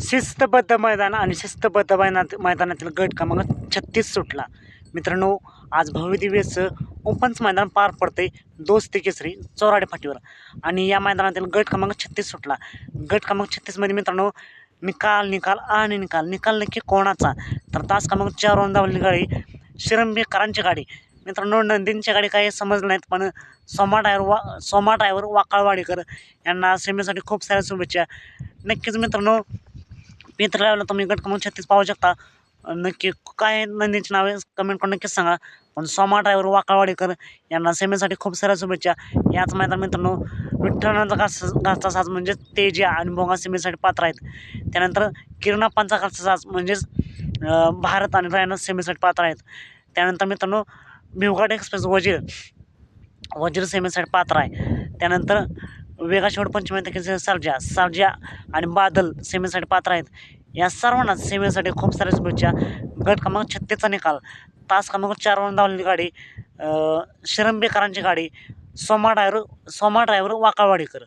शिस्तबद्ध मैदान आणि शिस्तबद्ध मैदानात मैदानातील गट क्रमांक छत्तीस सुटला. मित्रांनो आज भव्य दिव्यचं ओपन्स मैदान पार पडते दोस्ती केसरी चौराडे फाटीवर. आणि या मैदानातील गट क्रमांक छत्तीस सुटला. गट क्रमांक छत्तीसमध्ये मित्रांनो निकाल निकाल आणि निकाल. निकाल नक्की कोणाचा? तर तास क्रमांक चारवरून धावलेली गाडी शिरंबीकरांची गाडी. मित्रांनो नंदींच्याकडे काही समजलं नाहीत पण सोमा ड्रायवर वा सोमा ड्रायव्हर वाकाळवाडीकर यांना सेमीसाठी खूप साऱ्या शुभेच्छा. नक्कीच मित्रांनो मित्र लावला तुम्ही गट क्रमांक छत्तीस पाहू शकता. नक्की काय नंदींची नावे कमेंट करून नक्कीच सांगा. पण सोमा ड्रायव्हर वाकाळवाडीकर यांना सेमीसाठी खूप साऱ्या शुभेच्छा. याच मैदान मित्रांनो विठ्ठलांचा घास घासचा साज म्हणजेच तेजा आणि भोंगा सेमीसाठी पात्र आहेत. त्यानंतर किरणाप्पांचा घासचा साज म्हणजेच भारत आणि रायना सेमीसाठी पात्र आहेत. त्यानंतर मित्रांनो भिवघाट एक्सप्रेस वजीर वजीर सेमीसाठी पात्र आहे. त्यानंतर वेगा शेवट पंचमी सालजा सालजा आणि बादल सेमीसाठी पात्र आहेत. या सर्वांना सेमीसाठी खूप साऱ्या शुभेच्छा. गट क्रमांक छत्तीसचा निकाल. तास क्रमांक चारवर धावलेली गाडी शिरंबेकरांची गाडी सोमा ड्रायव्हर सोमा ड्रायव्हर वाकावाडीकर.